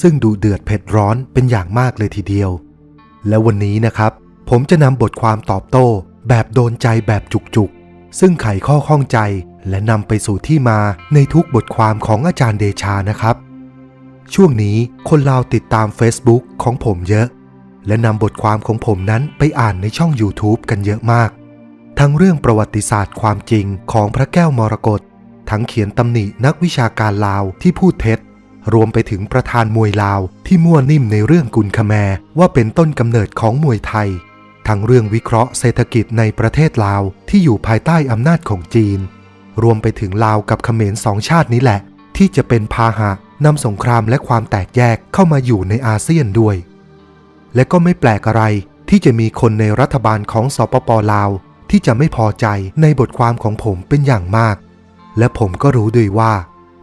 ซึ่งดูเดือดเผ็ดร้อนเป็นอย่างมากเลยทีเดียว และวันนี้นะครับ ผมจะนำบทความตอบโต้แบบโดนใจแบบจุกๆ ซึ่งไขข้อข้องใจและนำไปสู่ที่มาในทุกบทความของอาจารย์เดชานะครับ ช่วงนี้คนลาวติดตาม Facebook ของผมเยอะ และนำบทความของผมนั้นไปอ่านในช่อง YouTube กันเยอะมาก ทั้งเรื่องประวัติศาสตร์ความจริงของพระแก้วมรกตทั้งเขียนตำหนินักวิชาการลาวที่พูดเท็จ รวมไปถึงประธานมวยลาวที่มั่วนิ่มในเรื่องกุลคแมว่าเป็นต้นกำเนิดของมวยไทย ทั้งเรื่องวิเคราะห์เศรษฐกิจในประเทศลาวที่อยู่ภายใต้อำนาจของจีน รวมไปถึงลาวกับเขมรสองชาตินี้แหละ ที่จะเป็นพาหะนำสงครามและความแตกแยกเข้ามาอยู่ในอาเซียนด้วย และก็ไม่แปลกอะไรที่จะมีคนในรัฐบาลของสปปลาว ที่จะไม่พอใจในบทความของผมเป็นอย่างมาก และผมก็รู้ด้วยว่า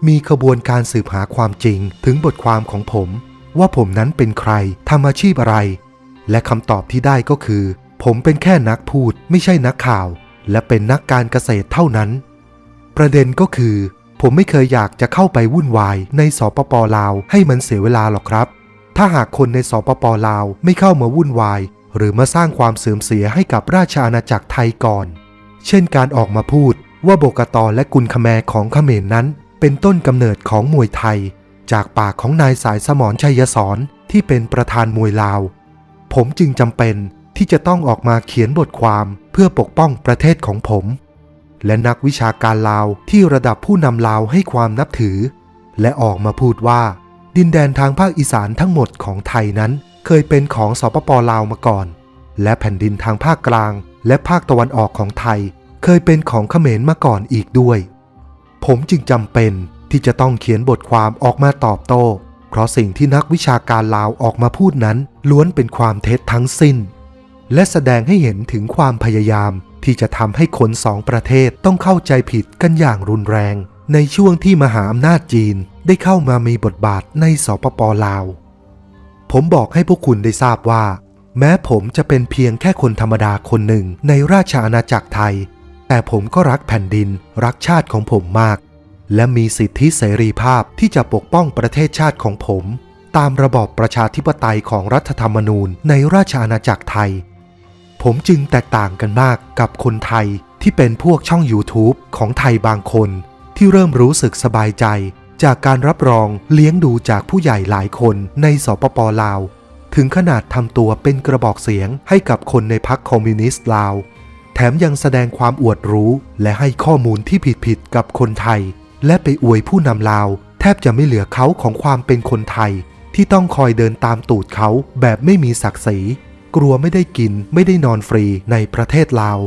มีขบวนการสืบหาความจริงถึงบทความของผม ว่าผมนั้นเป็นใครทำอาชีพอะไร และคำตอบที่ได้ก็คือ ผมเป็นแค่นักพูดไม่ใช่นักข่าว และเป็นนักการเกษตรเท่านั้น ประเด็นก็คือ ผมไม่เคยอยากจะเข้าไปวุ่นวายในสปปลาวให้มันเสียเวลาหรอกครับ ถ้าหากคนในสปปลาวไม่เข้ามาวุ่นวาย หรือมาสร้างความเสื่อมเสียให้กับราชอาณาจักรไทยก่อน เช่นการออกมาพูดว่าโบกตอและกุลคแมรของเขมรนั้น เป็นต้นกำเนิดของมวยไทย จากปากของนายสายสมรชัยสอนที่เป็นประธานมวยลาว ผมจึงจำเป็นที่จะต้องออกมาเขียนบทความเพื่อปกป้องประเทศของผม และนักวิชาการลาวที่ระดับผู้นำลาวให้ความนับถือ และออกมาพูดว่า ดินแดนทางภาคอีสานทั้งหมดของไทยนั้น เคยเป็นของสปปลาวมาก่อน และแผ่นดินทางภาคกลาง และภาคตะวันออกของไทย เคยเป็นของเขมรมาก่อนอีกด้วย ผมจึงจำเป็นที่จะต้องเขียนบทความออกมาตอบโต้ เพราะสิ่งที่นักวิชาการลาวออกมาพูดนั้น ล้วนเป็นความเท็จทั้งสิ้น และแสดงให้เห็นถึงความพยายามที่จะทำให้คนสองประเทศต้องเข้าใจผิดกันอย่างรุนแรง ในช่วงที่มหาอำนาจจีนได้เข้ามามีบทบาทในสปปลาว ผมบอกให้พวกคุณได้ทราบว่า แม้ผมจะเป็นเพียงแค่คนธรรมดาคนหนึ่งในราชอาณาจักรไทย แต่ผมก็รักแผ่นดิน รักชาติของผมมาก และมีสิทธิเสรีภาพที่จะปกป้องประเทศชาติของผม ตามระบอบประชาธิปไตยของรัฐธรรมนูญในราชอาณาจักรไทย ผมจึงแตกต่างกันมากกับคนไทยที่เป็นพวกช่อง YouTube ของไทยบางคน ที่เริ่มรู้สึกสบายใจ จากการรับรองเลี้ยงดูจากผู้ใหญ่หลายคนในสปปลาว ถึงขนาดทำตัวเป็นกระบอกเสียงให้กับคนในพรรคคอมมิวนิสต์ลาว ถมยังแสดงความอวดรู้ และให้ข้อมูลที่ผิดๆกับคนไทย และไปอวยผู้นำลาว แทบจะไม่เหลือเขาของความเป็นคนไทย ที่ต้องคอยเดินตามตูดเขาแบบไม่มีศักดิ์ศรีกลัวไม่ได้กินไม่ได้นอนฟรีในประเทศลาว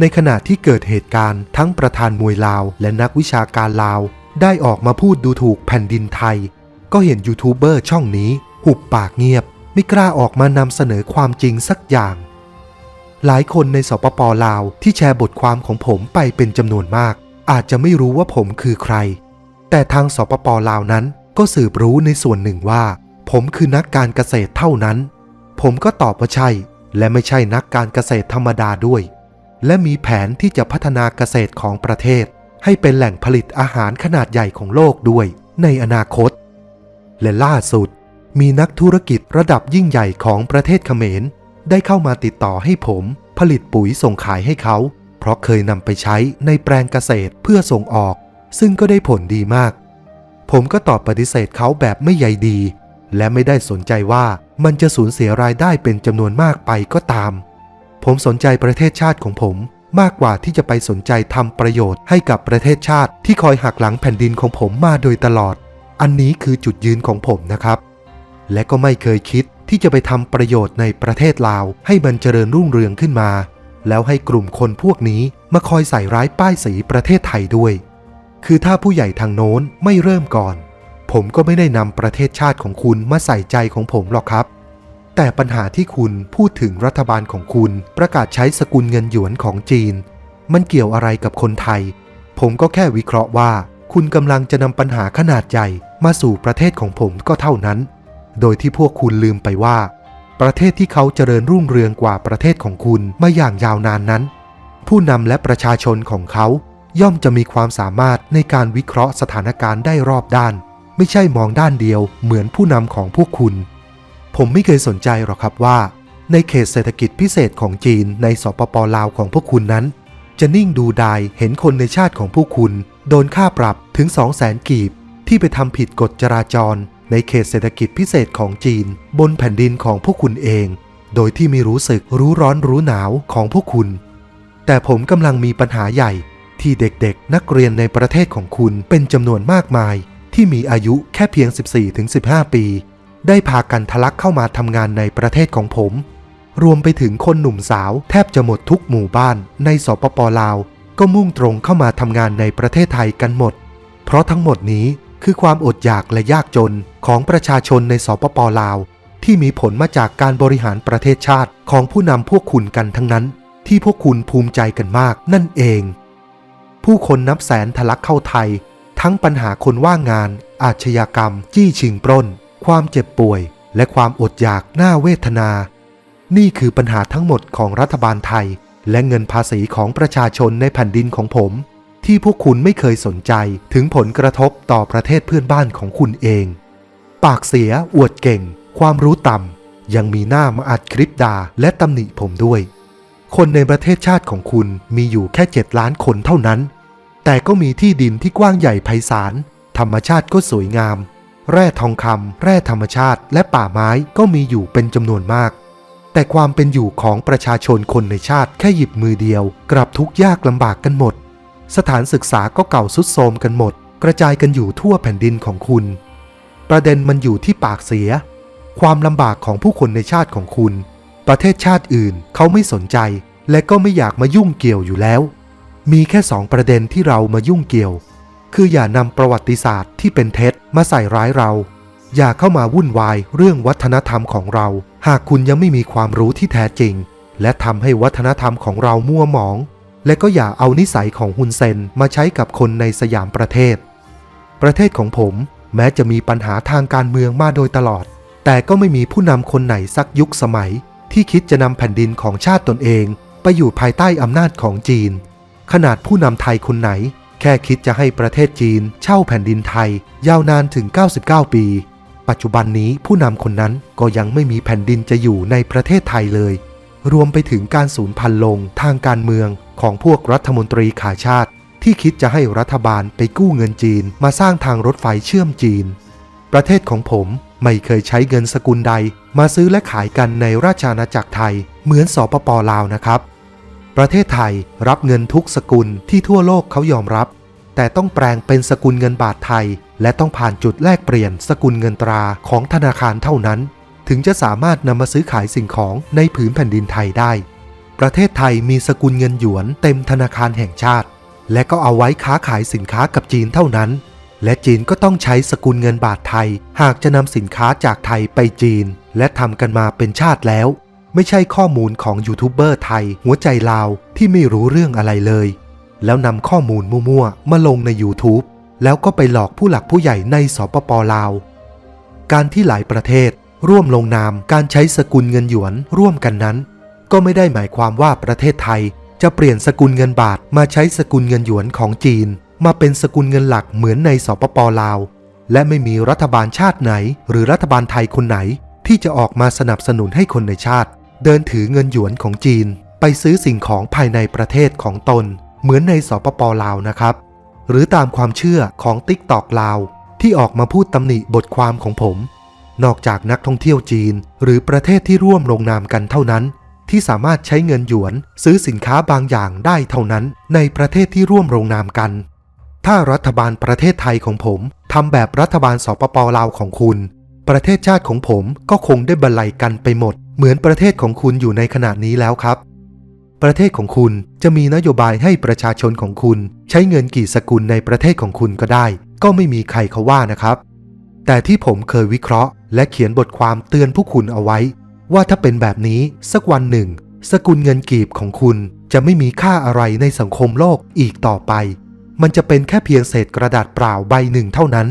ในขณะที่เกิดเหตุการณ์ทั้งประธานมวยลาว และนักวิชาการลาว ได้ออกมาพูดดูถูกแผ่นดินไทย ก็เห็นยูทูบเบอร์ช่องนี้ หุบปากเงียบ ไม่กล้าออกมานำเสนอความจริงสักอย่าง หลายคนในสปปลาวที่แชร์บทความของผมไปเป็นจำนวนมาก อาจจะไม่รู้ว่าผมคือใคร แต่ทางสปปลาวนั้นก็สืบรู้ในส่วนหนึ่งว่า ผมคือนักการเกษตรเท่านั้น ผมก็ตอบว่าใช่ และไม่ใช่นักการเกษตรธรรมดาด้วย และมีแผนที่จะพัฒนาเกษตรของประเทศ ให้เป็นแหล่งผลิตอาหารขนาดใหญ่ของโลกด้วย ในอนาคต และล่าสุด มีนักธุรกิจระดับยิ่งใหญ่ของประเทศเขมร ได้เข้ามาติดต่อให้ผมผลิตปุ๋ยส่งขายให้เขา เพราะเคยนำไปใช้ในแปลงเกษตรเพื่อส่งออก ซึ่งก็ได้ผลดีมาก ผมก็ตอบปฏิเสธเขาแบบไม่ใยดี และไม่ได้สนใจว่ามันจะสูญเสียรายได้เป็นจำนวนมากไปก็ตาม ผมสนใจประเทศชาติของผมมากกว่าที่จะไปสนใจทำประโยชน์ให้กับประเทศชาติที่คอยหักหลังแผ่นดินของผมมาโดยตลอด อันนี้คือจุดยืนของผมนะครับ และก็ไม่เคยคิด ที่จะไปทำประโยชน์ในประเทศลาวให้มันเจริญรุ่งเรืองขึ้นมา แล้วให้กลุ่มคนพวกนี้มาคอยใส่ร้ายป้ายสีประเทศไทยด้วย คือถ้าผู้ใหญ่ทางโน้นไม่เริ่มก่อนผผมก็ไม่ได้นำประเทศชาติของคุณมาใส่ใจของผมหรอกครับ แต่ปัญหาที่คุณพูดถึงรัฐบาลของคุณประกาศใช้สกุลเงินหยวนของจีน มันเกี่ยวอะไรกับคนไทย ผมก็แค่วิเคราะห์ว่า คุณกำลังจะนำปัญหาขนาดใหญ่มาสู่ประเทศของผมก็เท่านั้น โดยที่พวกคุณลืมไปว่า ประเทศที่เขาเจริญรุ่งเรืองกว่าประเทศของคุณมาอย่างยาวนานนั้น ผู้นำและประชาชนของเขาย่อมจะมีความสามารถในการวิเคราะห์สถานการณ์ได้รอบด้าน ไม่ใช่มองด้านเดียวเหมือนผู้นำของพวกคุณ ผมไม่เคยสนใจหรอกครับว่า ในเขตเศรษฐกิจพิเศษของจีนในสปปลาวของพวกคุณนั้น จะนิ่งดูดายเห็นคนในชาติของพวกคุณ โดนค่าปรับถึง 2 0 0แสนกีบที่ไปทำผิดกฎจราจร ในเขตเศรษฐกิจพิเศษของจีน บนแผ่นดินของพวกคุณเอง โดยที่ไม่รู้สึกรู้ร้อนรู้หนาวของพวกคุณ แต่ผมกำลังมีปัญหาใหญ่ที่เด็กๆ นักเรียนในประเทศของคุณเป็นจำนวนมากมาย ที่มีอายุแค่เพียง 14-15 ปี ได้พากันทะลักเข้ามาทำงานในประเทศของผม รวมไปถึงคนหนุ่มสาวแทบจะหมดทุกหมู่บ้านในสปปลาว ก็มุ่งตรงเข้ามาทำงานในประเทศไทยกันหมด เพราะทั้งหมดนี้ คือความอดอยากและยากจนของประชาชนในสปปลาว ที่มีผลมาจากการบริหารประเทศชาติของผู้นำพวกคุณกันทั้งนั้น ที่พวกคุณภูมิใจกันมากนั่นเอง ผู้คนนับแสนทะลักเข้าไทย ทั้งปัญหาคนว่างงาน อาชญากรรม จี้ชิงปล้น ความเจ็บป่วย และความอดอยากน่าเวทนา นี่คือปัญหาทั้งหมดของรัฐบาลไทย และเงินภาษีของประชาชนในแผ่นดินของผม ที่พวกคุณไม่เคยสนใจถึงผลกระทบต่อประเทศเพื่อนบ้านของคุณเอง ปากเสียอวดเก่ง ความรู้ต่ำยังมีหน้ามาอัดคลิปด่าและตำหนิผมด้วย คนในประเทศชาติของคุณมีอยู่แค่7ล้านคนเท่านั้น แต่ก็มีที่ดินที่กว้างใหญ่ไพศาลธรรมชาติก็สวยงาม แร่ทองคำแร่ธรรมชาติและป่าไม้ก็มีอยู่เป็นจำนวนมากแต่ความเป็นอยู่ของประชาชนคนในชาติแค่หยิบมือเดียว กลับทุกยากลำบากกันหมด สถานศึกษาก็เก่าสุดโทรมกันหมด กระจายกันอยู่ทั่วแผ่นดินของคุณ ประเด็นมันอยู่ที่ปากเสีย ความลำบากของผู้คนในชาติของคุณ ประเทศชาติอื่นเขาไม่สนใจ และก็ไม่อยากมายุ่งเกี่ยวอยู่แล้ว มีแค่สองประเด็นที่เรามายุ่งเกี่ยว คืออย่านำประวัติศาสตร์ที่เป็นเท็จมาใส่ร้ายเรา อย่าเข้ามาวุ่นวายเรื่องวัฒนธรรมของเรา หากคุณยังไม่มีความรู้ที่แท้จริง และทำให้วัฒนธรรมของเรามั่วหมอง และก็อย่าเอานิสัยของฮุนเซนมาใช้กับคนในสยามประเทศ ประเทศของผมแม้จะมีปัญหาทางการเมืองมาโดยตลอด แต่ก็ไม่มีผู้นำคนไหนสักยุคสมัย ที่คิดจะนำแผ่นดินของชาติตนเอง ไปอยู่ภายใต้อำนาจของจีน ขนาดผู้นำไทยคนไหน แค่คิดจะให้ประเทศจีน เช่าแผ่นดินไทย ยาวนานถึง 99 ปี ปัจจุบันนี้ผู้นำคนนั้นก็ยังไม่มีแผ่นดินจะอยู่ในประเทศไทยเลย รวมไปถึงการสูญพันธุ์ลงทางการเมือง ของพวกรัฐมนตรีขาชาติ ที่คิดจะให้รัฐบาลไปกู้เงินจีนมาสร้างทางรถไฟเชื่อมจีน ประเทศของผมไม่เคยใช้เงินสกุลใด มาซื้อและขายกันในราชอาณาจักรไทย เหมือนสปปลาวนะครับ ประเทศไทยรับเงินทุกสกุลที่ทั่วโลกเขายอมรับ แต่ต้องแปลงเป็นสกุลเงินบาทไทย และต้องผ่านจุดแลกเปลี่ยนสกุลเงินตราของธนาคารเท่านั้น ถึงจะสามารถนำมาซื้อขายสิ่งของในผืนแผ่นดินไทยได้ ประเทศไทยมีสกุลเงินหยวนเต็มธนาคารแห่งชาติ และก็เอาไว้ค้าขายสินค้ากับจีนเท่านั้น และจีนก็ต้องใช้สกุลเงินบาทไทย หากจะนำสินค้าจากไทยไปจีน และทำกันมาเป็นชาติแล้ว ไม่ใช่ข้อมูลของยูทูบเบอร์ไทย หัวใจลาวที่ไม่รู้เรื่องอะไรเลย แล้วนำข้อมูลมั่วๆมาลงใน YouTube แล้วก็ไปหลอกผู้หลักผู้ใหญ่ในสปปลาว การที่หลายประเทศ ร่วมลงนามการใช้สกุลเงินหยวนร่วมกันนั้น ก็ไม่ได้หมายความว่าประเทศไทย จะเปลี่ยนสกุลเงินบาทมาใช้สกุลเงินหยวนของจีน มาเป็นสกุลเงินหลักเหมือนในสปปลาว และไม่มีรัฐบาลชาติไหน หรือรัฐบาลไทยคนไหน ที่จะออกมาสนับสนุนให้คนในชาติ เดินถือเงินหยวนของจีน ไปซื้อสิ่งของภายในประเทศของตน เหมือนในสปปลาวนะครับ หรือตามความเชื่อของติ๊กตอกลาว ที่ออกมาพูดตำหนิบทความของผมนอกจากนักท่องเที่ยวจีน หรือประเทศที่ร่วมลงนามกันเท่านั้น ที่สามารถใช้เงินหยวนซื้อสินค้าบางอย่างได้เท่านั้น ในประเทศที่ร่วมลงนามกัน ถ้ารัฐบาลประเทศไทยของผมทำแบบรัฐบาลสปปลาวของคุณ ประเทศชาติของผมก็คงได้บรรลัยกันไปหมด เหมือนประเทศของคุณอยู่ในขณะนี้แล้วครับ ประเทศของคุณจะมีนโยบายให้ประชาชนของคุณ ใช้เงินกี่สกุลในประเทศของคุณก็ได้ ก็ไม่มีใครเขาว่านะครับ แต่ที่ผมเคยวิเคราะห์ และเขียนบทความเตือนผู้คุณเอาไว้ ว่าถ้าเป็นแบบนี้สักวันหนึ่ง สกุลเงินกีบของคุณจะไม่มีค่าอะไรในสังคมโลกอีกต่อไป มันจะเป็นแค่เพียงเศษกระดาษเปล่าใบหนึ่งเท่านั้น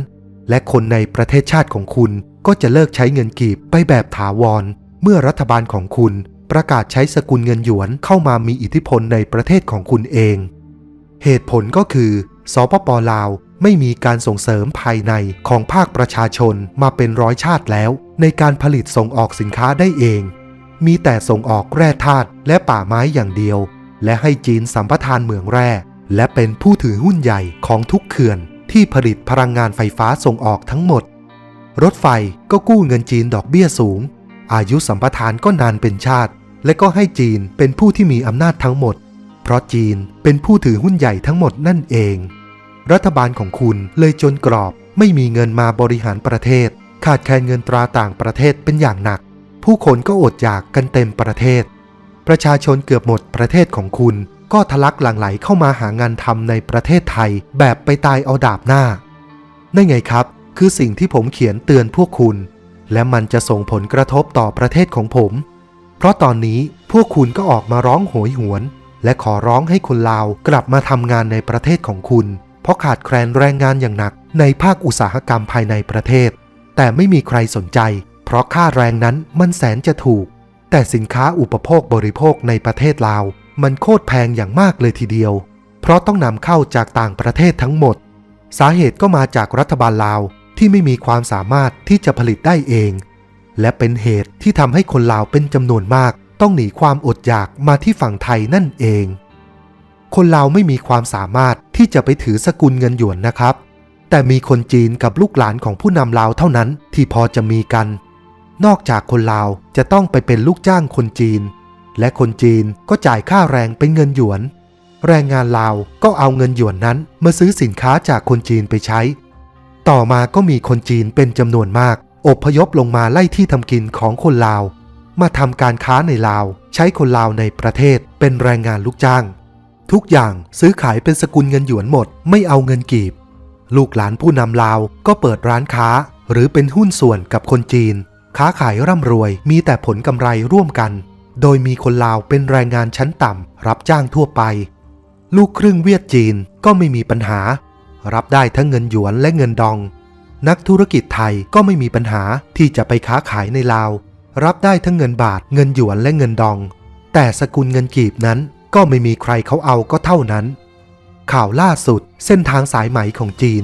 และคนในประเทศชาติของคุณก็จะเลิกใช้เงินกีบไปแบบถาวร เมื่อรัฐบาลของคุณประกาศใช้สกุลเงินหยวนเข้ามามีอิทธิพลในประเทศของคุณเอง เหตุผลก็คือสปปลาว ไม่มีการส่งเสริมภายในของภาคประชาชนมาเป็นร้อยชาติแล้ว ในการผลิตส่งออกสินค้าได้เอง มีแต่ส่งออกแร่ธาตุและป่าไม้อย่างเดียว และให้จีนสัมปทานเหมืองแร่ และเป็นผู้ถือหุ้นใหญ่ของทุกเขื่อน ที่ผลิตพลังงานไฟฟ้าส่งออกทั้งหมด รถไฟก็กู้เงินจีนดอกเบี้ยสูง อายุสัมปทานก็นานเป็นชาติ และก็ให้จีนเป็นผู้ที่มีอำนาจทั้งหมด เพราะจีนเป็นผู้ถือหุ้นใหญ่ทั้งหมดนั่นเอง รัฐบาลของคุณเลยจนกรอบ ไม่มีเงินมาบริหารประเทศ ขาดแคลนเงินตราต่างประเทศเป็นอย่างหนัก ผู้คนก็อดอยากกันเต็มประเทศ ประชาชนเกือบหมดประเทศของคุณ ก็ทะลักหลั่งไหลเข้ามาหางานทำในประเทศไทย แบบไปตายเอาดาบหน้านั่นไงครับ คือสิ่งที่ผมเขียนเตือนพวกคุณ และมันจะส่งผลกระทบต่อประเทศของผม เพราะตอนนี้พวกคุณก็ออกมาร้องโหยหวน และขอร้องให้คนลาวกลับมาทำงานในประเทศของคุณ เพราะขาดแคลนแรงงานอย่างหนักในภาคอุตสาหกรรมภายในประเทศ แต่ไม่มีใครสนใจ เพราะค่าแรงนั้นมันแสนจะถูก แต่สินค้าอุปโภคบริโภคในประเทศลาว มันโคตรแพงอย่างมากเลยทีเดียว เพราะต้องนำเข้าจากต่างประเทศทั้งหมด สาเหตุก็มาจากรัฐบาลลาวที่ไม่มีความสามารถที่จะผลิตได้เอง และเป็นเหตุที่ทำให้คนลาวเป็นจำนวนมาก ต้องหนีความอดอยากมาที่ฝั่งไทยนั่นเอง คนลาวไม่มีความสามารถที่จะไปถือสกุลเงินหยวนนะครับ แต่มีคนจีนกับลูกหลานของผู้นำลาวเท่านั้นที่พอจะมีกัน นอกจากคนลาวจะต้องไปเป็นลูกจ้างคนจีน และคนจีนก็จ่ายค่าแรงเป็นเงินหยวน แรงงานลาวก็เอาเงินหยวนนั้นมาซื้อสินค้าจากคนจีนไปใช้ ต่อมาก็มีคนจีนเป็นจำนวนมาก อบพยพลงมาไล่ที่ทำกินของคนลาว มาทำการค้าในลาว ใช้คนลาวในประเทศเป็นแรงงานลูกจ้าง ทุกอย่างซื้อขายเป็นสกุลเงินหยวนหมด ไม่เอาเงินกีบ ลูกหลานผู้นำลาวก็เปิดร้านค้า หรือเป็นหุ้นส่วนกับคนจีน ค้าขายร่ำรวยมีแต่ผลกำไรร่วมกัน โดยมีคนลาวเป็นแรงงานชั้นต่ำรับจ้างทั่วไป ลูกครึ่งเวียดจีนก็ไม่มีปัญหา รับได้ทั้งเงินหยวนและเงินดอง นักธุรกิจไทยก็ไม่มีปัญหาที่จะไปค้าขายในลาว รับได้ทั้งเงินบาทเงินหยวนและเงินดอง แต่สกุลเงินกีบนั้น ก็ไม่มีใครเขาเอาก็เท่านั้น ข่าวล่าสุดเส้นทางสายไหมของจีน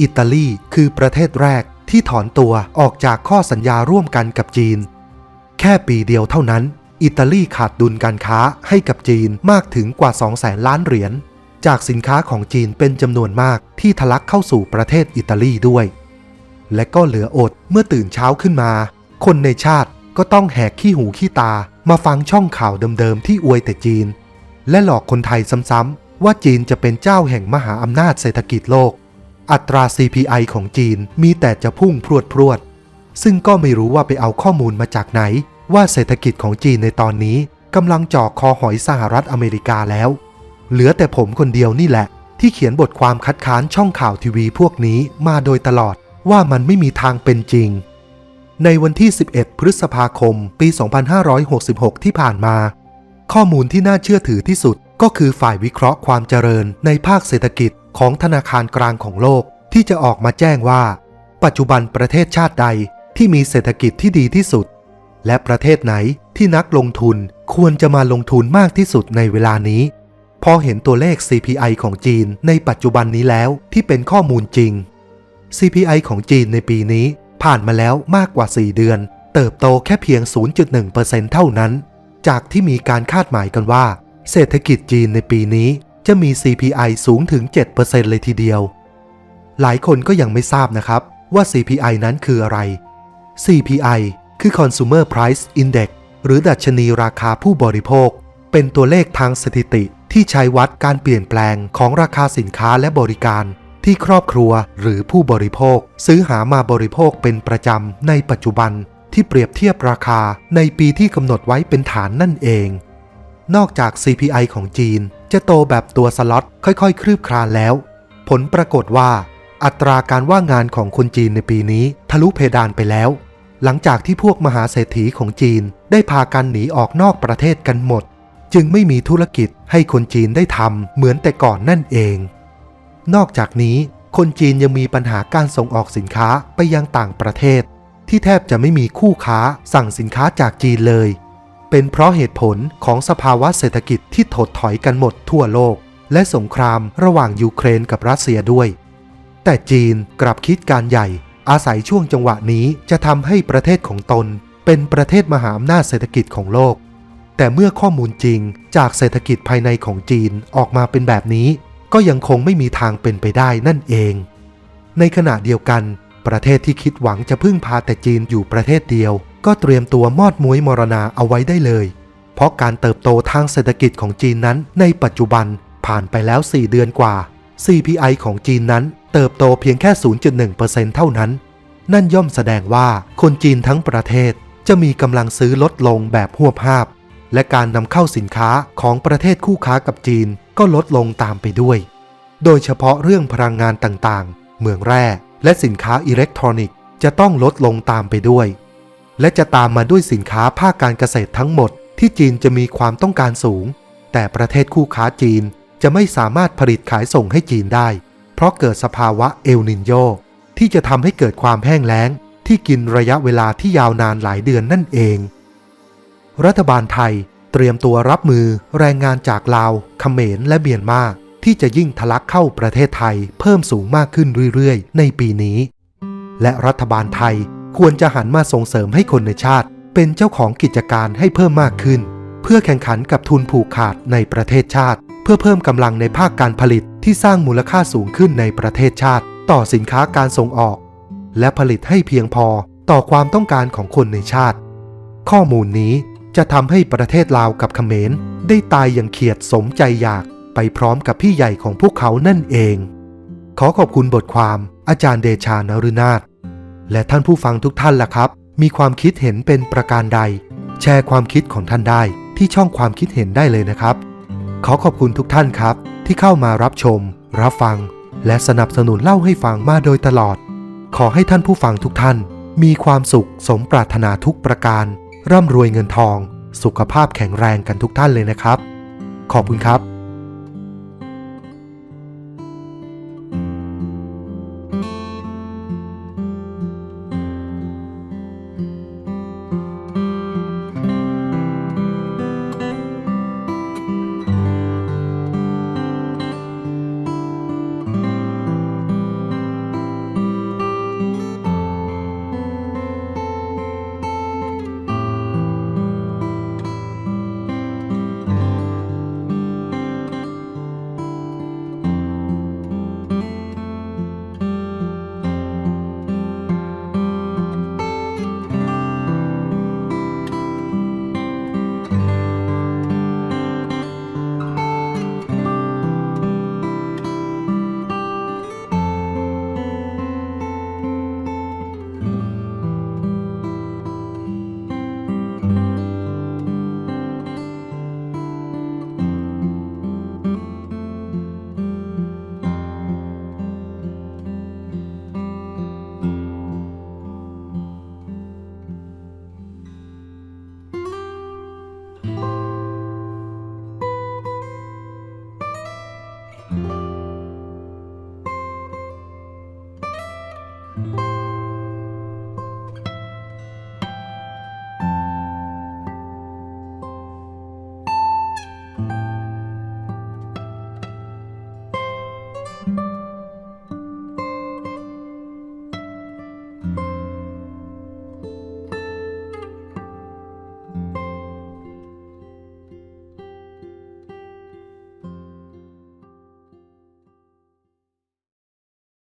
อิตาลีคือประเทศแรกที่ถอนตัวออกจากข้อสัญญาร่วมกันกับจีน แค่ปีเดียวเท่านั้น อิตาลีขาดดุลการค้าให้กับจีนมากถึงกว่า2แสนล้านเหรียญจากสินค้าของจีนเป็นจำนวนมากที่ทะลักเข้าสู่ประเทศอิตาลีด้วย และก็เหลืออดเมื่อตื่นเช้าขึ้นมา คนในชาติก็ต้องแหกขี้หูขี้ตามาฟังช่องข่าวเดิมๆที่อวยแต่จีน และหลอกคนไทยซ้ำๆว่าจีนจะเป็นเจ้าแห่งมหาอำนาจเศรษฐกิจโลก อัตรา CPI ของจีนมีแต่จะพุ่งพรวดพรวดๆซึ่งก็ไม่รู้ว่าไปเอาข้อมูลมาจากไหน ว่าเศรษฐกิจของจีนในตอนนี้กำลังจ่อคอหอยสหรัฐอเมริกาแล้ว เหลือแต่ผมคนเดียวนี่แหละ ที่เขียนบทความคัดค้านช่องข่าวทีวีพวกนี้มาโดยตลอดว่ามันไม่มีทางเป็นจริง ในวันที่ 11 พฤษภาคม ปี 2566 ที่ผ่านมา ข้อมูลที่น่าเชื่อถือที่สุด ก็คือฝ่ายวิเคราะห์ความเจริญในภาคเศรษฐกิจของธนาคารกลางของโลก ที่จะออกมาแจ้งว่า ปัจจุบันประเทศชาติใดที่มีเศรษฐกิจที่ดีที่สุด และประเทศไหนที่นักลงทุนควรจะมาลงทุนมากที่สุดในเวลานี้ พอเห็นตัวเลข CPI ของจีนในปัจจุบันนี้แล้วที่เป็นข้อมูลจริง CPI ของจีนในปีนี้ผ่านมาแล้วมากกว่า 4 เดือน เติบโตแค่เพียง 0.1%เท่านั้น จากที่มีการคาดหมายกันว่า เศรษฐกิจจีนในปีนี้จะมี CPI สูงถึง 7%เลยทีเดียว หลายคนก็ยังไม่ทราบนะครับว่า CPI นั้นคืออะไร CPI คือ Consumer Price Index หรือดัชนีราคาผู้บริโภค เป็นตัวเลขทางสถิติที่ใช้วัดการเปลี่ยนแปลงของราคาสินค้าและบริการที่ครอบครัวหรือผู้บริโภค ซื้อหามาบริโภคเป็นประจำในปัจจุบัน ที่เปรียบเทียบราคาในปีที่กำหนดไว้เป็นฐานนั่นเอง นอกจาก CPI ของจีน จะโตแบบตัวสล็อตค่อยๆ คลืบคลานแล้ว ผลปรากฏว่า อัตราการว่างงานของคนจีนในปีนี้ทะลุเพดานไปแล้ว หลังจากที่พวกมหาเศรษฐีของจีนได้พากันหนีออกนอกประเทศกันหมด จึงไม่มีธุรกิจให้คนจีนได้ทำเหมือนแต่ก่อนนั่นเอง นอกจากนี้คนจีนยังมีปัญหาการส่งออกสินค้าไปยังต่างประเทศ ที่แทบจะไม่มีคู่ค้าสั่งสินค้าจากจีนเลย เป็นเพราะเหตุผลของสภาวะเศรษฐกิจที่ถดถอยกันหมดทั่วโลก และสงครามระหว่างยูเครนกับรัสเซียด้วย แต่จีนกลับคิดการใหญ่ อาศัยช่วงจังหวะนี้จะทำให้ประเทศของตน เป็นประเทศมหาอำนาจเศรษฐกิจของโลก แต่เมื่อข้อมูลจริงจากเศรษฐกิจภายในของจีนออกมาเป็นแบบนี้ ก็ยังคงไม่มีทางเป็นไปได้นั่นเอง ในขณะเดียวกัน ประเทศที่คิดหวังจะพึ่งพาแต่จีนอยู่ประเทศเดียว ก็เตรียมตัวมอดม้วยมรณาเอาไว้ได้เลย เพราะการเติบโตทางเศรษฐกิจของจีนนั้น ในปัจจุบันผ่านไปแล้ว 4 เดือนกว่า CPI ของจีนนั้น เติบโตเพียงแค่ 0.1%เท่านั้น นั่นย่อมแสดงว่าคนจีนทั้งประเทศจะมีกำลังซื้อลดลงแบบหวบหาบและการนำเข้าสินค้าของประเทศคู่ค้ากับจีนก็ลดลงตามไปด้วย โดยเฉพาะเรื่องพลังงานต่างๆ เมืองแร่ และสินค้าอิเล็กทรอนิกส์จะต้องลดลงตามไปด้วย และจะตามมาด้วยสินค้าภาคการเกษตรทั้งหมด ที่จีนจะมีความต้องการสูง แต่ประเทศคู่ค้าจีนจะไม่สามารถผลิตขายส่งให้จีนได้ เพราะเกิดสภาวะเอลนินโยที่จะทำให้เกิดความแห้งแล้ง ที่กินระยะเวลาที่ยาวนานหลายเดือนนั่นเอง รัฐบาลไทยเตรียมตัวรับมือแรงงานจากลาวเขมรและเมียนมา ที่จะยิ่งทะลักเข้าประเทศไทยเพิ่มสูงมากขึ้นเรื่อยๆ ในปีนี้ และรัฐบาลไทยควรจะหันมาส่งเสริมให้คนในชาติ เป็นเจ้าของกิจการให้เพิ่มมากขึ้น เพื่อแข่งขันกับทุนผูกขาดในประเทศชาติ เพื่อเพิ่มกำลังในภาคการผลิตที่สร้างมูลค่าสูงขึ้นในประเทศชาติ ต่อสินค้าการส่งออก และผลิตให้เพียงพอต่อความต้องการของคนในชาติ ข้อมูลนี้จะทำให้ประเทศลาวกับเขมรได้ตายอย่างเขียดสมใจอยาก ไปพร้อมกับพี่ใหญ่ของพวกเขานั่นเอง ขอขอบคุณบทความอาจารย์เดชานรุนาถและท่านผู้ฟังทุกท่านล่ะครับ มีความคิดเห็นเป็นประการใด แชร์ความคิดของท่านได้ที่ช่องความคิดเห็นได้เลยนะครับ ขอขอบคุณทุกท่านครับ ที่เข้ามารับชม รับฟัง และสนับสนุนเล่าให้ฟังมาโดยตลอด ขอให้ท่านผู้ฟังทุกท่าน มีความสุขสมปรารถนาทุกประการ ร่ำรวยเงินทอง สุขภาพแข็งแรงกันทุกท่านเลยนะครับ ขอบคุณครับ